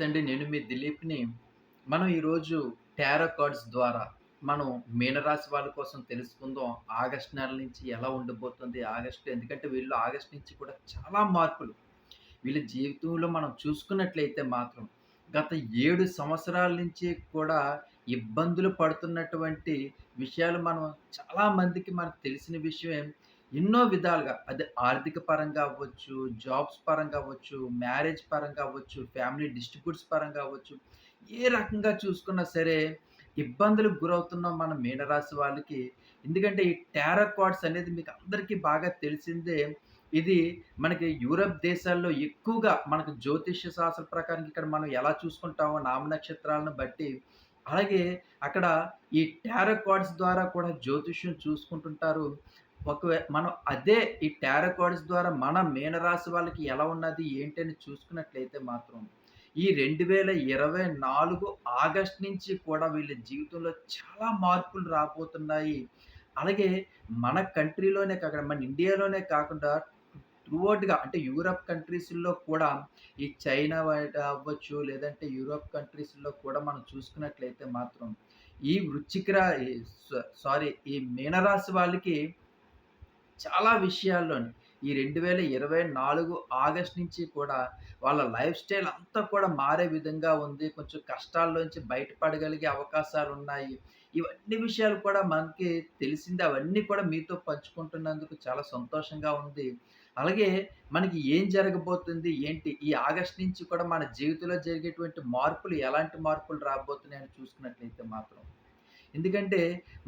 నమస్తే అండి. నేను మీ దిలీప్‌ని. మనం ఈరోజు టారో కార్డ్స్ ద్వారా మనం మీనరాశి వాళ్ళ కోసం తెలుసుకుందాం. ఆగస్ట్ నెల నుంచి ఎలా ఉండబోతుంది? ఆగస్ట్ ఎందుకంటే వీళ్ళు ఆగస్ట్ నుంచి కూడా చాలా మార్పులు. వీళ్ళ జీవితంలో మనం చూసుకున్నట్లయితే మాత్రం గత ఏడు సంవత్సరాల నుంచి కూడా ఇబ్బందులు పడుతున్నటువంటి విషయాలు మనం చాలా మందికి మనకు తెలిసిన విషయం ఎన్నో విధాలుగా అది ఆర్థిక పరంగా అవ్వచ్చు, జాబ్స్ పరంగా అవ్వచ్చు, మ్యారేజ్ పరంగా అవ్వచ్చు, ఫ్యామిలీ డిస్ట్రిబ్యూట్స్ పరంగా అవ్వచ్చు. ఏ రకంగా చూసుకున్నా సరే ఇబ్బందులకు గురవుతున్న మన మీనరాశి వాళ్ళకి ఎందుకంటే ఈ టారో కార్డ్స్ అనేది మీకు అందరికీ బాగా తెలిసిందే. ఇది మనకి యూరప్ దేశాల్లో ఎక్కువగా మనకు జ్యోతిష్య శాస్త్ర ప్రకారం ఇక్కడ మనం ఎలా చూసుకుంటామో నామ నక్షత్రాలను బట్టి, అలాగే అక్కడ ఈ టారో కార్డ్స్ ద్వారా కూడా జ్యోతిష్యం చూసుకుంటుంటారు. ఒకవే మనం అదే ఈ టారకోడ్స్ ద్వారా మన మీనరాశి వాళ్ళకి ఎలా ఉన్నది, ఏంటి అని చూసుకున్నట్లయితే మాత్రం ఈ 2024 ఆగస్ట్ నుంచి కూడా వీళ్ళ జీవితంలో చాలా మార్పులు రాబోతున్నాయి. అలాగే మన కంట్రీలోనే కాకుండా మన ఇండియాలోనే కాకుండా త్రూఅవుట్‌గా అంటే యూరప్ కంట్రీస్‌లో కూడా ఈ చైనా బయట అవ్వచ్చు, లేదంటే యూరప్ కంట్రీస్‌లో కూడా మనం చూసుకున్నట్లయితే మాత్రం ఈ వృచ్చిక ఈ సారీ ఈ మీనరాశి వాళ్ళకి చాలా విషయాల్లోని ఈ 2024 ఆగస్ట్ నుంచి కూడా వాళ్ళ లైఫ్ స్టైల్ అంతా కూడా మారే విధంగా ఉంది. కొంచెం కష్టాల్లోంచి బయటపడగలిగే అవకాశాలు ఉన్నాయి ఇవన్నీ విషయాలు కూడా మనకి తెలిసింది అవన్నీ కూడా మీతో పంచుకుంటున్నందుకు చాలా సంతోషంగా ఉంది. అలాగే మనకి ఏం జరగబోతుంది? ఏంటి? ఈ ఆగస్ట్ నుంచి కూడా మన జీవితంలో జరిగేటువంటి మార్పులు ఎలాంటి మార్పులు రాబోతున్నాయని చూసుకున్నట్లయితే మాత్రం ఎందుకంటే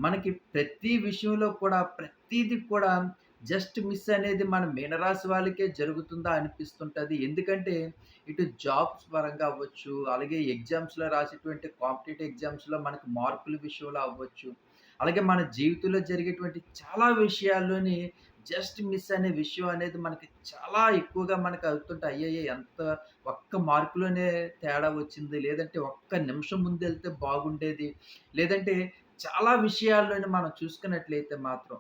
మనకి ప్రతి విషయంలో కూడా ప్రతీది కూడా జస్ట్ మిస్ అనేది మన మీనరాశి వాళ్ళకే జరుగుతుందా అనిపిస్తుంటుంది ఎందుకంటే ఇటు జాబ్స్ పరంగా అవ్వచ్చు, అలాగే ఎగ్జామ్స్‌లో రాసేటువంటి కాంపిటేటివ్ ఎగ్జామ్స్‌లో మనకు మార్కుల విషయంలో అవ్వచ్చు. అలాగే మన జీవితంలో జరిగేటువంటి చాలా విషయాల్లోని జస్ట్ మిస్ అనే విషయం అనేది మనకి చాలా ఎక్కువగా మనకు అవుతుంటాయి. అయ్యయ్యో! ఎంత ఒక్క మార్కులోనే తేడా వచ్చింది. లేదంటే ఒక్క నిమిషం ముందు వెళ్తే బాగుండేది. లేదంటే చాలా విషయాల్లోనే మనం చూసుకున్నట్లయితే మాత్రం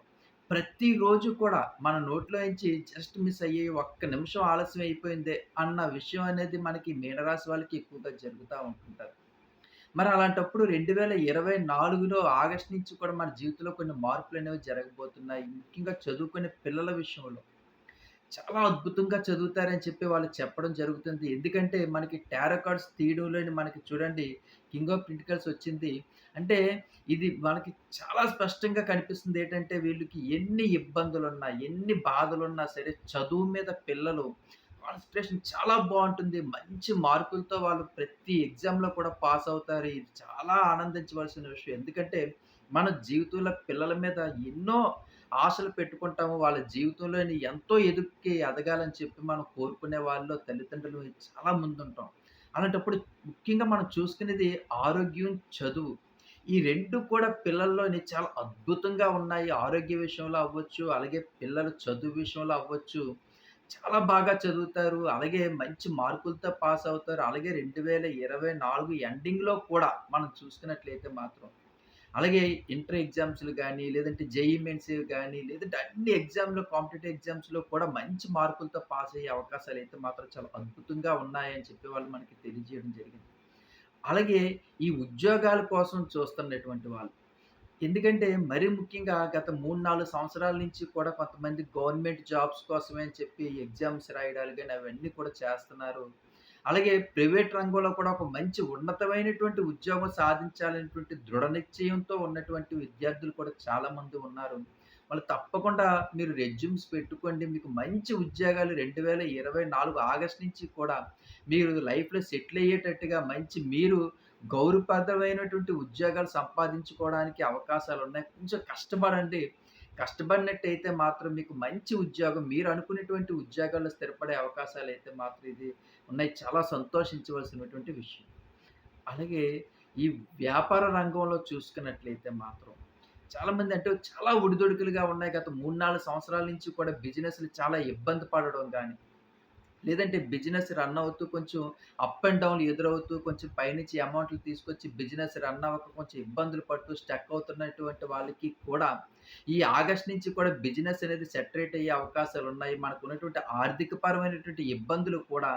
ప్రతిరోజు కూడా మన నోట్లో నుంచి జస్ట్ మిస్ అయ్యి ఒక్క నిమిషం ఆలస్యం అయిపోయిందే అన్న విషయం అనేది మనకి మీనరాశి వాళ్ళకి ఎక్కువగా జరుగుతూ ఉంటుంటారు మరి అలాంటప్పుడు 2024లో ఆగస్ట్ నుంచి కూడా మన జీవితంలో కొన్ని మార్పులు అనేవి జరగబోతున్నాయి. ముఖ్యంగా చదువుకునే పిల్లల విషయంలో. చాలా అద్భుతంగా చదువుతారని చెప్పి వాళ్ళు చెప్పడం జరుగుతుంది. ఎందుకంటే మనకి టారో కార్డ్స్ తీయడంలోని మనకి చూడండి కింగ్ ఆఫ్ ప్రింటికల్స్ వచ్చింది. అంటే ఇది మనకి చాలా స్పష్టంగా కనిపిస్తుంది ఏంటంటే వీళ్ళకి ఎన్ని ఇబ్బందులున్నా, ఎన్ని బాధలున్నా సరే చదువు మీద పిల్లలు కాన్సన్ట్రేషన్ చాలా బాగుంటుంది మంచి మార్కులతో వాళ్ళు ప్రతి ఎగ్జామ్‌లో కూడా పాస్ అవుతారు. ఇది చాలా ఆనందించవలసిన విషయం. ఎందుకంటే మన జీవితంలో పిల్లల మీద ఎన్నో ఆశలు పెట్టుకుంటాము. వాళ్ళ జీవితంలోని ఎంతో ఎదుక్కి ఎదగాలని చెప్పి మనం కోరుకునే వాళ్ళు తల్లిదండ్రులు చాలా ముందుంటాం. అలాంటప్పుడు ముఖ్యంగా మనం చూసుకునేది ఆరోగ్యం, చదువు. ఈ రెండు కూడా పిల్లల్లోని చాలా అద్భుతంగా ఉన్నాయి. ఆరోగ్య విషయంలో అవ్వచ్చు, అలాగే పిల్లల చదువు విషయంలో అవ్వచ్చు. చాలా బాగా చదువుతారు. అలాగే మంచి మార్కులతో పాస్ అవుతారు. అలాగే 2024 ఎండింగ్‌లో కూడా మనం చూసుకున్నట్లయితే మాత్రం అలాగే ఇంటర్ ఎగ్జామ్స్‌లు కానీ లేదంటే జేఈఈ కానీ లేదంటే అన్ని ఎగ్జామ్‌లో కాంపిటీటివ్ ఎగ్జామ్స్‌లో కూడా మంచి మార్కులతో పాస్ అయ్యే అవకాశాలు అయితే మాత్రం చాలా అద్భుతంగా ఉన్నాయని చెప్పి వాళ్ళు మనకి తెలియజేయడం జరిగింది. అలాగే ఈ ఉద్యోగాల కోసం చూస్తున్నటువంటి వాళ్ళు. ఎందుకంటే మరీ ముఖ్యంగా గత 3, 4 సంవత్సరాల నుంచి కూడా కొంతమంది గవర్నమెంట్ జాబ్స్ కోసమే అని చెప్పి ఎగ్జామ్స్ రాయడాలు కానీ అవన్నీ కూడా చేస్తున్నారు. అలాగే ప్రైవేట్ రంగంలో కూడా ఒక మంచి ఉన్నతమైనటువంటి ఉద్యోగం సాధించాలనేటువంటి దృఢ నిశ్చయంతో ఉన్నటువంటి విద్యార్థులు కూడా చాలామంది ఉన్నారు. వాళ్ళు తప్పకుండా మీరు రెజ్యూమ్స్ పెట్టుకోండి. మీకు మంచి ఉద్యోగాలు 2024 ఆగస్ట్ నుంచి కూడా మీరు లైఫ్‌లో సెటిల్ అయ్యేటట్టుగా మంచి మీరు గౌరవప్రదమైనటువంటి ఉద్యోగాలు సంపాదించుకోవడానికి అవకాశాలు ఉన్నాయి కొంచెం కష్టపడండి. కష్టపడినట్టయితే మాత్రం మీకు మంచి ఉద్యోగం మీరు అనుకునేటువంటి ఉద్యోగాల్లో స్థిరపడే అవకాశాలు అయితే మాత్రం ఇది ఉన్నాయి. చాలా సంతోషించవలసినటువంటి విషయం. అలాగే ఈ వ్యాపార రంగంలో చూసుకున్నట్లయితే మాత్రం చాలామంది అంటే చాలా ఒడిదుడుకులుగా ఉన్నాయి. గత 3, 4 సంవత్సరాల నుంచి కూడా బిజినెస్‌లు చాలా ఇబ్బంది పడడం కానీ లేదంటే బిజినెస్ రన్ అవుతూ కొంచెం అప్ అండ్ డౌన్‌లు ఎదురవుతూ కొంచెం పైనుంచి అమౌంట్‌లు తీసుకొచ్చి బిజినెస్ రన్ అవ్వక కొంచెం ఇబ్బందులు పడుతూ స్టక్ అవుతున్నటువంటి వాళ్ళకి కూడా ఈ ఆగస్ట్ నుంచి కూడా బిజినెస్ అనేది సెటరేట్ అయ్యే అవకాశాలు ఉన్నాయి మనకు ఉన్నటువంటి ఆర్థికపరమైనటువంటి ఇబ్బందులు కూడా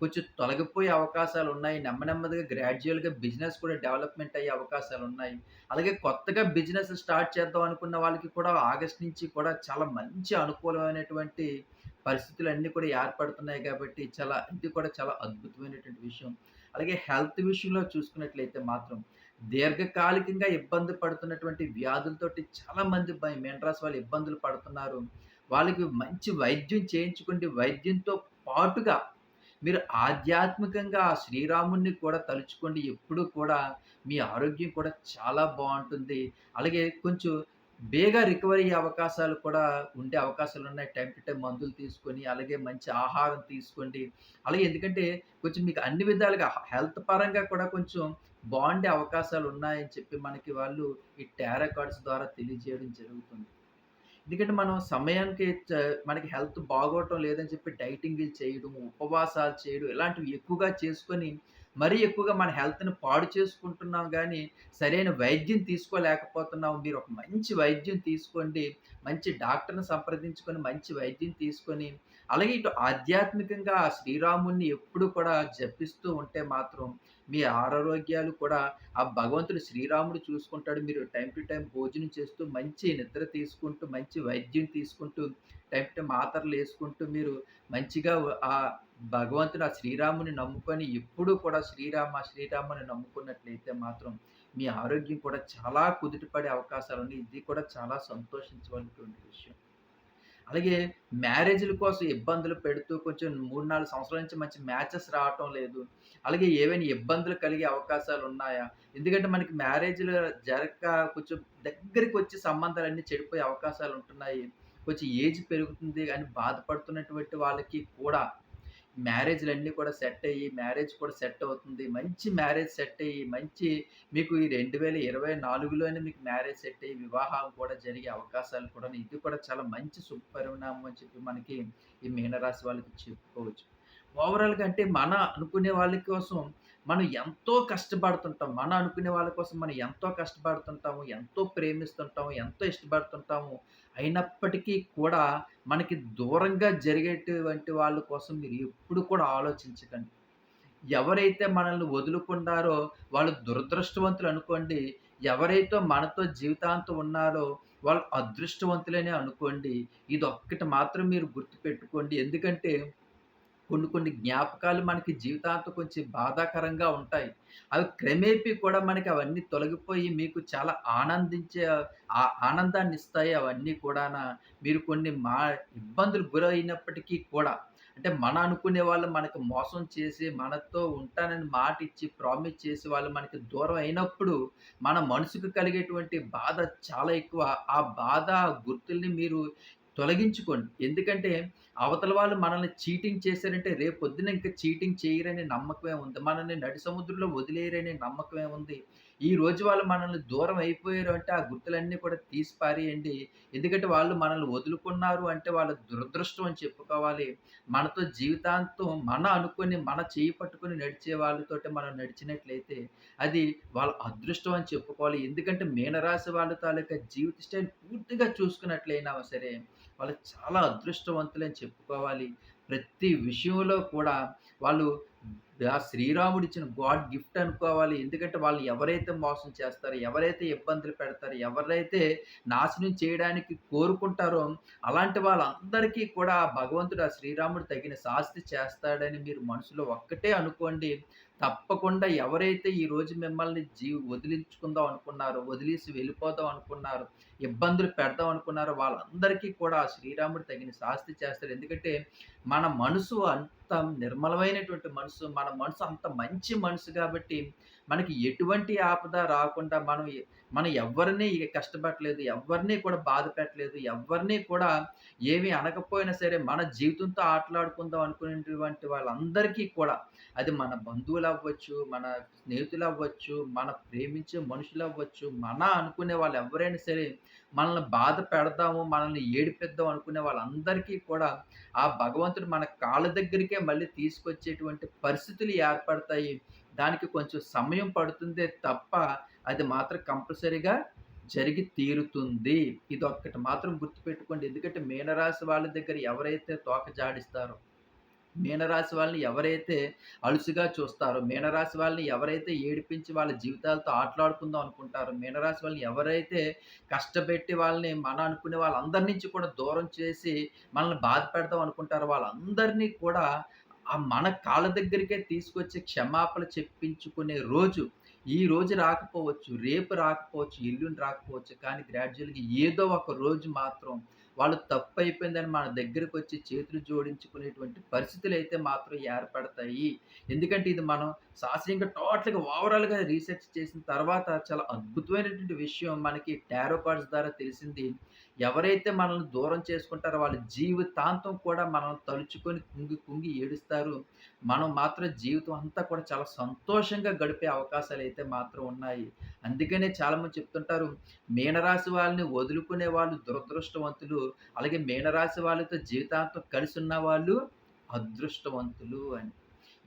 కొంచెం తొలగిపోయే అవకాశాలున్నాయి. నెమ్మ నెమ్మదిగా గ్రాడ్యువల్గా బిజినెస్ కూడా డెవలప్‌మెంట్ అయ్యే అవకాశాలు ఉన్నాయి అలాగే కొత్తగా బిజినెస్ స్టార్ట్ చేద్దాం అనుకున్న వాళ్ళకి కూడా ఆగస్ట్ నుంచి కూడా చాలా మంచి అనుకూలమైనటువంటి పరిస్థితులు అన్నీ కూడా ఏర్పడుతున్నాయి కాబట్టి చాలా ఇది కూడా చాలా అద్భుతమైనటువంటి విషయం. అలాగే హెల్త్ విషయంలో చూసుకున్నట్లయితే మాత్రం దీర్ఘకాలికంగా ఇబ్బంది పడుతున్నటువంటి వ్యాధులతోటి చాలామంది మెండ్రాస్ వాళ్ళు ఇబ్బందులు పడుతున్నారు. వాళ్ళకి మంచి వైద్యం చేయించుకుంటే వైద్యంతో పాటుగా మీరు ఆధ్యాత్మికంగా ఆ శ్రీరాముణ్ణి కూడా తలుచుకోండి. ఎప్పుడూ కూడా మీ ఆరోగ్యం కూడా చాలా బాగుంటుంది అలాగే కొంచెం బేగా రికవరీ అయ్యే అవకాశాలు కూడా ఉండే అవకాశాలు ఉన్నాయి టైం టు టైం మందులు తీసుకొని, అలాగే మంచి ఆహారం తీసుకోండి. అలాగే ఎందుకంటే కొంచెం మీకు అన్ని విధాలుగా హెల్త్ పరంగా కూడా కొంచెం బాగుండే అవకాశాలు ఉన్నాయని చెప్పి మనకి వాళ్ళు ఈ టారో కార్డ్స్ ద్వారా తెలియజేయడం జరుగుతుంది. ఎందుకంటే మనం సమయానికి మనకి హెల్త్ బాగోవటం లేదని చెప్పి డైటింగ్లు చేయడం, ఉపవాసాలు చేయడం ఇలాంటివి ఎక్కువగా చేసుకొని, మరీ ఎక్కువగా మన హెల్త్‌ని పాడు చేసుకుంటున్నాం కానీ సరైన వైద్యం తీసుకోలేకపోతున్నాం. మీరు ఒక మంచి వైద్యం తీసుకోండి. మంచి డాక్టర్‌ని సంప్రదించుకొని, మంచి వైద్యం తీసుకొని, అలాగే ఇటు ఆధ్యాత్మికంగా శ్రీరాముణ్ణి ఎప్పుడు ఎప్పుడూ కూడా జపిస్తూ ఉంటే మాత్రం మీ ఆరోగ్యాలు కూడా ఆ భగవంతుడు శ్రీరాముడు చూసుకుంటాడు. మీరు టైం టు టైం భోజనం చేస్తూ, మంచి నిద్ర తీసుకుంటూ, మంచి వైద్యం తీసుకుంటూ, టైం టు టైం మాత్రలు వేసుకుంటూ మీరు మంచిగా ఆ భగవంతుడు ఆ శ్రీరాముని నమ్ముకొని ఎప్పుడూ కూడా శ్రీరామ, శ్రీరాముని నమ్ముకున్నట్లయితే మాత్రం మీ ఆరోగ్యం కూడా చాలా కుదుటపడే అవకాశాలున్నాయి. ఇది కూడా చాలా సంతోషించవలసినటువంటి విషయం. అలాగే మ్యారేజ్‌ల కోసం ఇబ్బందులు పెడుతూ కొంచెం 3, 4 సంవత్సరాల నుంచి మంచి మ్యాచెస్ రావటం లేదు. అలాగే ఏవైనా ఇబ్బందులు కలిగే అవకాశాలు ఉన్నాయా ఎందుకంటే మనకి మ్యారేజ్‌లు జరగక కొంచెం దగ్గరికొచ్చి సంబంధాలన్నీ చెడిపోయే అవకాశాలు ఉంటున్నాయి కొంచెం ఏజ్ పెరుగుతుంది అని బాధపడుతున్నటువంటి వాళ్ళకి కూడా మ్యారేజ్‌లన్నీ కూడా సెట్ అయ్యి, మ్యారేజ్ కూడా సెట్ అవుతుంది. మంచి మ్యారేజ్ సెట్ అయ్యి, మంచి మీకు ఈ 2024లోనే మీకు మ్యారేజ్ సెట్ అయ్యి, వివాహం కూడా జరిగే అవకాశాలు కూడా ఇది కూడా చాలా మంచి శుభపరిణామం అని చెప్పి మనకి ఈ మీనరాశి వాళ్ళకి చెప్పుకోవచ్చు. ఓవరాల్‌గా అంటే మన అనుకునే వాళ్ళ కోసం మనం ఎంతో కష్టపడుతుంటాం. మనం అనుకునే వాళ్ళ కోసం మనం ఎంతో కష్టపడుతుంటాము. ఎంతో ప్రేమిస్తుంటాము. ఎంతో ఇష్టపడుతుంటాము. అయినప్పటికీ కూడా మనకి దూరంగా జరిగేటువంటి వాళ్ళ కోసం మీరు ఎప్పుడు కూడా ఆలోచించకండి. ఎవరైతే మనల్ని వదులుకున్నారో వాళ్ళు దురదృష్టవంతులు అనుకోండి. ఎవరైతే మనతో జీవితాంతం ఉన్నారో వాళ్ళు అదృష్టవంతులనే అనుకోండి. ఇది ఒక్కటి మాత్రం మీరు గుర్తుపెట్టుకోండి. ఎందుకంటే కొన్ని కొన్ని జ్ఞాపకాలు మనకి జీవితాంతం కొంచెం బాధాకరంగా ఉంటాయి. అవి క్రమేపీ కూడా మనకి అవన్నీ తొలగిపోయి మీకు చాలా ఆనందించే ఆ ఆనందాన్నిస్తాయి అవన్నీ కూడా మీరు కొన్ని మా ఇబ్బందులు గురైనప్పటికీ కూడా అంటే మన అనుకునే వాళ్ళు మనకు మోసం చేసి, మనతో ఉంటానని మాట ఇచ్చి ప్రామిస్ చేసి వాళ్ళు మనకి దూరం అయినప్పుడు, మన మనసుకు కలిగేటువంటి బాధ చాలా ఎక్కువ. ఆ బాధ, గుర్తుల్ని మీరు తొలగించుకోండి. ఎందుకంటే అవతల వాళ్ళు మనల్ని చీటింగ్ చేశారంటే రేపు పొద్దున ఇంకా చీటింగ్ చేయరనే నమ్మకమే ఉంది. మనల్ని నడి సముద్రంలో వదిలేయరనే నమ్మకమే ఉంది. ఈ రోజు వాళ్ళు మనల్ని దూరం అయిపోయారు అంటే ఆ గుర్తులన్నీ కూడా తీసి పారేయండి. ఎందుకంటే వాళ్ళు మనల్ని వదులుకున్నారు అంటే వాళ్ళ దురదృష్టం అని చెప్పుకోవాలి. మనతో జీవితాంతం మన అనుకుని మన చేయి పట్టుకొని నడిచే వాళ్ళతోటి మనం నడిచినట్లయితే అది వాళ్ళ అదృష్టం అని చెప్పుకోవాలి. ఎందుకంటే మీనరాశి వాళ్ళ తాలూకా జీవిత స్టైల్ పూర్తిగా చూసుకున్నట్లయినా సరే వాళ్ళు చాలా అదృష్టవంతులని చెప్పుకోవాలి. ప్రతి విషయంలో కూడా వాళ్ళు ఆ శ్రీరాముడు ఇచ్చిన గాడ్ గిఫ్ట్ అనుకోవాలి. ఎందుకంటే వాళ్ళు ఎవరైతే మోసం చేస్తారో, ఎవరైతే ఇబ్బందులు పెడతారో, ఎవరైతే నాశనం చేయడానికి కోరుకుంటారో అలాంటి వాళ్ళందరికీ కూడా భగవంతుడు ఆ శ్రీరాముడు తగిన శాస్తి చేస్తాడని మీరు మనసులో ఒక్కటే అనుకోండి. తప్పకుండా ఎవరైతే ఈ రోజు మిమ్మల్ని జీ వదిలించుకుందాం అనుకున్నారో, వదిలేసి వెళ్ళిపోదాం అనుకున్నారో, ఇబ్బందులు పెడదాం అనుకున్నారో వాళ్ళందరికీ కూడా శ్రీరాముడు తగిన శాస్తి చేస్తాడు. ఎందుకంటే మన మనసు అంత నిర్మలమైనటువంటి మనసు. మన మనసు అంత మంచి మనసు కాబట్టి మనకి ఎటువంటి ఆపద రాకుండా మనం మనం ఎవ్వరిని కష్టపడలేదు ఎవరిని కూడా బాధ పెట్టలేదు. ఎవ్వరిని కూడా ఏమి అనకపోయినా సరే, మన జీవితంతో ఆటలాడుకుందాం అనుకునేటువంటి వాళ్ళందరికీ కూడా అది మన బంధువులు అవ్వచ్చు మన స్నేహితులు అవ్వచ్చు మన ప్రేమించే మనుషులు అవ్వచ్చు మన అనుకునే వాళ్ళు ఎవరైనా సరే మనల్ని బాధ పెడదాము, మనల్ని ఏడిపిద్దాం అనుకునే వాళ్ళందరికీ కూడా ఆ భగవంతుడు మన కాళ్ళ దగ్గరికే మళ్ళీ తీసుకొచ్చేటువంటి పరిస్థితులు ఏర్పడతాయి. దానికి కొంచెం సమయం పడుతుందే తప్ప అది మాత్రం కంపల్సరీగా జరిగి తీరుతుంది. ఇది ఒక్కటి మాత్రం గుర్తుపెట్టుకోండి. ఎందుకంటే మీనరాశి వాళ్ళ దగ్గర ఎవరైతే తోక జాడిస్తారో మీనరాశి వాళ్ళని ఎవరైతే అలుసుగా చూస్తారో, మీనరాశి వాళ్ళని ఎవరైతే ఏడిపించి వాళ్ళ జీవితాలతో ఆటలాడుకుందాం అనుకుంటారో, మీనరాశి వాళ్ళని ఎవరైతే కష్టపెట్టి వాళ్ళని మన అనుకునే వాళ్ళందరి నుంచి కూడా దూరం చేసి మనల్ని బాధ పెడదాం అనుకుంటారో వాళ్ళందరినీ కూడా ఆ మన కాళ్ళ దగ్గరికే తీసుకొచ్చి క్షమాపణ చెప్పించుకునే రోజు ఈ రోజు రాకపోవచ్చు, రేపు రాకపోవచ్చు, ఎల్లుండి రాకపోవచ్చు. కానీ గ్రాడ్యువల్గా ఏదో ఒక రోజు మాత్రం వాళ్ళు తప్పు అయిపోయిందని మన దగ్గరకొచ్చి చేతులు జోడించుకునేటువంటి పరిస్థితులు అయితే మాత్రం ఏర్పడతాయి. ఎందుకంటే ఇది మనం శాస్త్రీయంగా టోటల్‌గా ఓవరాల్‌గా రీసెర్చ్ చేసిన తర్వాత చాలా అద్భుతమైనటువంటి విషయం మనకి టారో కార్డ్స్ ద్వారా తెలిసింది. ఎవరైతే మనల్ని దూరం చేసుకుంటారో వాళ్ళ జీవితాంతం కూడా మనం తలుచుకొని కుంగి కుంగి ఏడుస్తారు. మనం మాత్రం జీవితం అంతా కూడా చాలా సంతోషంగా గడిపే అవకాశాలు అయితే మాత్రం ఉన్నాయి. అందుకనే చాలామంది చెప్తుంటారు, మీనరాశి వాళ్ళని వదులుకునే వాళ్ళు దురదృష్టవంతులు. అలాగే మీనరాశి వాళ్ళతో జీవితాంతం కలిసి ఉన్న వాళ్ళు అదృష్టవంతులు అని.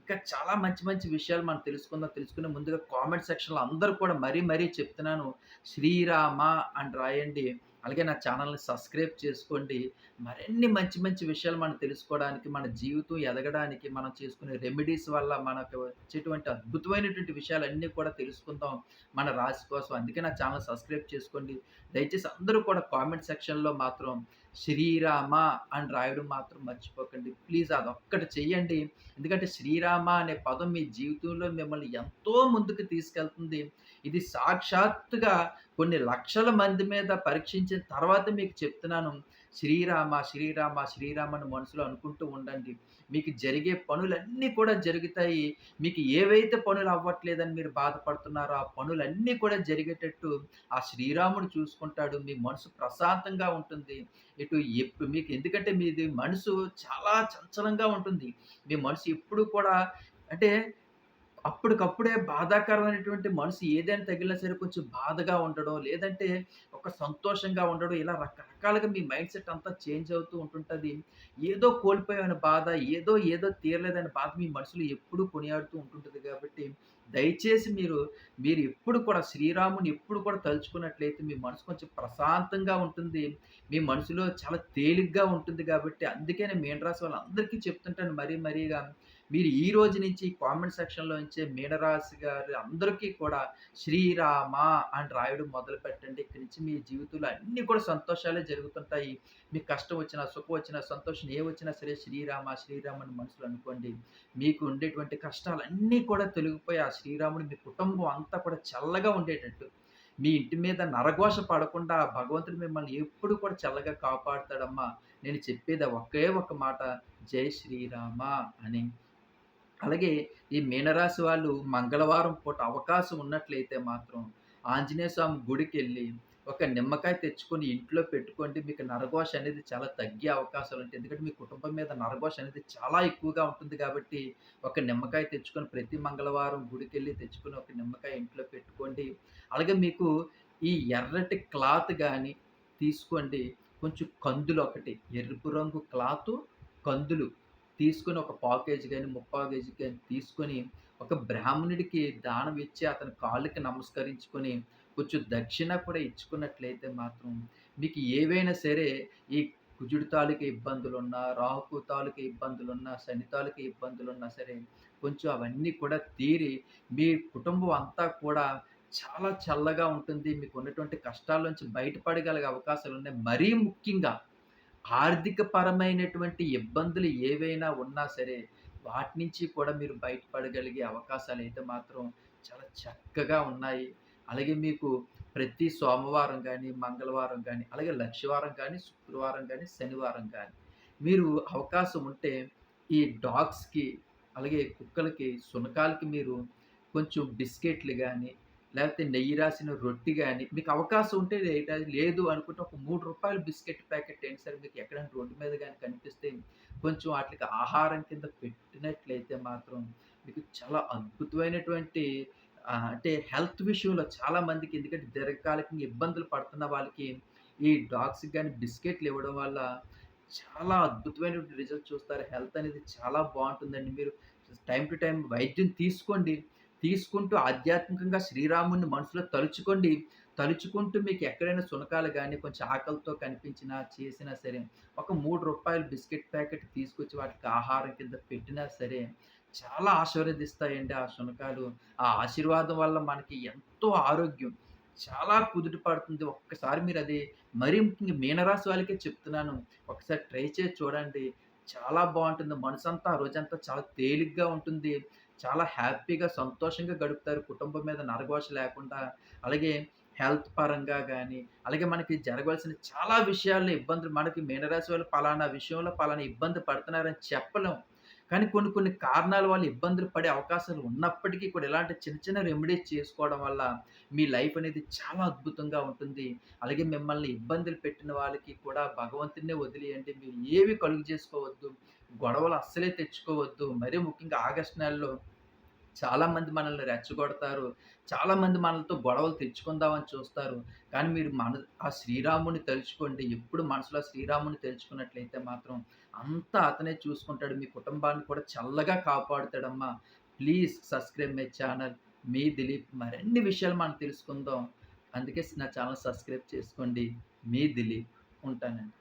ఇంకా చాలా మంచి మంచి విషయాలు మనం తెలుసుకుందాం. తెలుసుకునే ముందుగా కామెంట్ సెక్షన్‌లో అందరూ కూడా మరీ మరీ చెప్తున్నాను. శ్రీరామ అని రాయండి. అలాగే నా ఛానల్‌ని సబ్స్క్రైబ్ చేసుకోండి. మరిన్ని మంచి మంచి విషయాలు మనం తెలుసుకోవడానికి, మన జీవితం ఎదగడానికి, మనం చేసుకునే రెమెడీస్ వల్ల మనకు వచ్చేటువంటి అద్భుతమైనటువంటి విషయాలన్నీ కూడా తెలుసుకుందాం మన రాశి కోసం. అందుకే నా ఛానల్ సబ్స్క్రైబ్ చేసుకోండి. దయచేసి అందరూ కూడా కామెంట్ సెక్షన్‌లో మాత్రం శ్రీరామ అని రాయడం మాత్రం మర్చిపోకండి. ప్లీజ్ అదొక్కటి చెయ్యండి. ఎందుకంటే శ్రీరామ అనే పదం మీ జీవితంలో మిమ్మల్ని ఎంతో ముందుకు తీసుకెళ్తుంది. ఇది సాక్షాత్తుగా కొన్ని లక్షల మంది మీద పరీక్షించిన తర్వాత మీకు చెప్తున్నాను. శ్రీరామ, శ్రీరామ, శ్రీరామ అని మనసులో అనుకుంటూ ఉండండి. మీకు జరిగే పనులన్నీ కూడా జరుగుతాయి. మీకు ఏవైతే పనులు అవ్వట్లేదని మీరు బాధపడుతున్నారో, ఆ పనులన్నీ కూడా జరిగేటట్టు ఆ శ్రీరాముడు చూసుకుంటాడు. మీ మనసు ప్రశాంతంగా ఉంటుంది. ఇటు ఎప్పుడు మీకు ఎందుకంటే మీది మనసు చాలా చంచలంగా ఉంటుంది. మీ మనసు ఎప్పుడు కూడా అంటే అప్పటికప్పుడే బాధాకరమైనటువంటి మనసు ఏదైనా తగిలినా సరే కొంచెం బాధగా ఉండడం, లేదంటే ఒక సంతోషంగా ఉండడం, ఇలా రకరకాలుగా మీ మైండ్ సెట్ అంతా చేంజ్ అవుతూ ఉంటుంటుంది ఏదో కోల్పోయిన బాధ, ఏదో ఏదో తీరలేదనే బాధ మీ మనసులో ఎప్పుడూ కొనియాడుతూ ఉంటుంటుంది కాబట్టి, దయచేసి మీరు, మీరు ఎప్పుడు కూడా శ్రీరాముని ఎప్పుడు కూడా తలుచుకున్నట్లయితే మీ మనసు కొంచెం ప్రశాంతంగా ఉంటుంది. మీ మనసులో చాలా తేలిగ్గా ఉంటుంది కాబట్టి, అందుకే నేను మీనరాశి వాళ్ళందరికీ చెప్తుంటాను మరీ మరీగా మీరు ఈ రోజు నుంచి కామెంట్ సెక్షన్‌లో ఇచ్చే మీనరాశి గారు అందరికీ కూడా శ్రీరామ అని రాయడం మొదలుపెట్టండి. ఇక్కడి నుంచి మీ జీవితంలో అన్నీ కూడా సంతోషాలే జరుగుతుంటాయి. మీకు కష్టం వచ్చినా, సుఖం వచ్చినా, సంతోషం ఏమొచ్చినా సరే శ్రీరామ, శ్రీరామ అని మనసులో అనుకోండి. మీకు ఉండేటువంటి కష్టాలన్నీ కూడా తొలగిపోయి ఆ శ్రీరాముడు మీ కుటుంబం అంతా కూడా చల్లగా ఉండేటట్టు, మీ ఇంటి మీద నరఘోష పడకుండా భగవంతుడు మిమ్మల్ని ఎప్పుడు కూడా చల్లగా కాపాడుతాడమ్మా. నేను చెప్పేది ఒకే ఒక మాట జై శ్రీరామ అని. అలాగే ఈ మీనరాశి వాళ్ళు మంగళవారం పూట అవకాశం ఉన్నట్లయితే మాత్రం ఆంజనేయ స్వామి గుడికెళ్ళి ఒక నిమ్మకాయ తెచ్చుకొని ఇంట్లో పెట్టుకోండి. మీకు నరఘోష అనేది చాలా తగ్గే అవకాశాలు ఉంటాయి ఎందుకంటే మీ కుటుంబం మీద నరఘోష అనేది చాలా ఎక్కువగా ఉంటుంది కాబట్టి, ఒక నిమ్మకాయ తెచ్చుకొని ప్రతి మంగళవారం గుడికెళ్ళి తెచ్చుకొని ఒక నిమ్మకాయ ఇంట్లో పెట్టుకోండి. అలాగే మీకు ఈ ఎర్రటి క్లాత్ కానీ తీసుకోండి. కొంచెం కందులు ఒకటి ఎరుపు రంగు క్లాత్ కందులు తీసుకొని ఒక పావు కేజీ గాని, ముప్పావు కేజీ కానీ తీసుకొని, ఒక బ్రాహ్మణుడికి దానం ఇచ్చి అతని కాళ్ళకి నమస్కరించుకొని, కొంచెం దక్షిణ కూడా ఇచ్చుకున్నట్లయితే మాత్రం మీకు ఏవైనా సరే ఈ కుజుడి తాలూకు ఇబ్బందులున్నా, రాహుకు తాలూకా ఇబ్బందులున్నా, శని తాలూకు ఇబ్బందులున్నా సరే, కొంచెం అవన్నీ కూడా తీరి మీ కుటుంబం అంతా కూడా చాలా చల్లగా ఉంటుంది. మీకున్నటువంటి కష్టాల నుంచి బయటపడగలిగే అవకాశాలు ఉన్నాయి మరీ ముఖ్యంగా ఆర్థిక పరమైనటువంటి ఇబ్బందులు ఏవైనా ఉన్నా సరే, వాటి నుంచి కూడా మీరు బయటపడగలిగే అవకాశాలు అయితే మాత్రం చాలా చక్కగా ఉన్నాయి. అలాగే మీకు ప్రతి సోమవారం కానీ మంగళవారం కానీ అలాగే లక్షవారం కానీ శుక్రవారం కానీ శనివారం కానీ మీరు అవకాశం ఉంటే ఈ డాగ్స్‌కి, అలాగే కుక్కలకి, సునకాలకి మీరు కొంచెం బిస్కెట్‌లు కానీ లేకపోతే నెయ్యి రాసిన రొట్టి కానీ మీకు అవకాశం ఉంటే లేదు అనుకుంటే ఒక మూడు రూపాయల బిస్కెట్ ప్యాకెట్ అయినా సరే మీకు ఎక్కడైనా రోడ్డు మీద కానీ కనిపిస్తే కొంచెం వాటికి ఆహారం కింద పెట్టినట్లయితే మాత్రం మీకు చాలా అద్భుతమైనటువంటి అంటే హెల్త్ విషయంలో చాలా మందికి ఎందుకంటే దీర్ఘకాలికంగా ఇబ్బందులు పడుతున్న వాళ్ళకి ఈ డాగ్స్‌కి కానీ బిస్కెట్లు ఇవ్వడం వల్ల చాలా అద్భుతమైనటువంటి రిజల్ట్ చూస్తారు. హెల్త్ అనేది చాలా బాగుంటుందండి మీరు టైం టు టైం వైద్యం తీసుకోండి. తీసుకుంటూ ఆధ్యాత్మికంగా శ్రీరాముని మనసులో తలుచుకోండి. తలుచుకుంటూ మీకు ఎక్కడైనా సునకాలు కానీ కొంచెం ఆకలితో కనిపించినా, చేసినా సరే, ఒక మూడు రూపాయలు బిస్కెట్ ప్యాకెట్ తీసుకొచ్చి వాటికి ఆహారం కింద పెట్టినా సరే, చాలా ఆశీర్వదిస్తాయండి ఆ శునకాలు. ఆ ఆశీర్వాదం వల్ల మనకి ఎంతో ఆరోగ్యం చాలా కుదుట పడుతుంది. ఒక్కసారి మీరు మరీ మరి మీనరాశి వాళ్ళకే చెప్తున్నాను. ఒకసారి ట్రై చేసి చూడండి. చాలా బాగుంటుంది మనసంతా ఆ రోజంతా చాలా తేలిగ్గా ఉంటుంది. చాలా హ్యాపీగా, సంతోషంగా గడుపుతారు. కుటుంబం మీద నరగోష లేకుండా. అలాగే హెల్త్ పరంగా కానీ అలాగే మనకి జరగవలసిన చాలా విషయాల్లో ఇబ్బందులు మనకి మీనరాశి వాళ్ళు పలానా విషయంలో పలానా ఇబ్బంది పడుతున్నారని చెప్పలేం. కానీ కొన్ని కొన్ని కారణాల వల్ల ఇబ్బందులు పడే అవకాశాలు ఉన్నప్పటికీ కూడా ఇలాంటి చిన్న చిన్న రెమెడీస్ చేసుకోవడం వల్ల మీ లైఫ్ అనేది చాలా అద్భుతంగా ఉంటుంది. అలాగే మిమ్మల్ని ఇబ్బందులు పెట్టిన వాళ్ళకి కూడా భగవంతుడినే వదిలేయండి. మీరు ఏవి కలుగు చేసుకోవద్దు. గొడవలు అస్సలే తెచ్చుకోవద్దు. మరీ ముఖ్యంగా ఆగస్ట్ నెలలో చాలామంది మనల్ని రెచ్చగొడతారు. చాలామంది మనలతో గొడవలు తెచ్చుకుందామని చూస్తారు. కానీ మీరు మన ఆ శ్రీరాముని తలుచుకోండి. ఎప్పుడు మనసులో శ్రీరాముని తలుచుకున్నట్లయితే మాత్రం అంతా అతనే చూసుకుంటాడు. మీ కుటుంబాన్ని కూడా చల్లగా కాపాడుతాడమ్మా. Please subscribe my channel. మీ దిలీప్. మరిన్ని విషయాలు మనం తెలుసుకుందాం. అందుకే నా ఛానల్ సబ్స్క్రైబ్ చేసుకోండి. మీ దిలీప్. ఉంటానండి.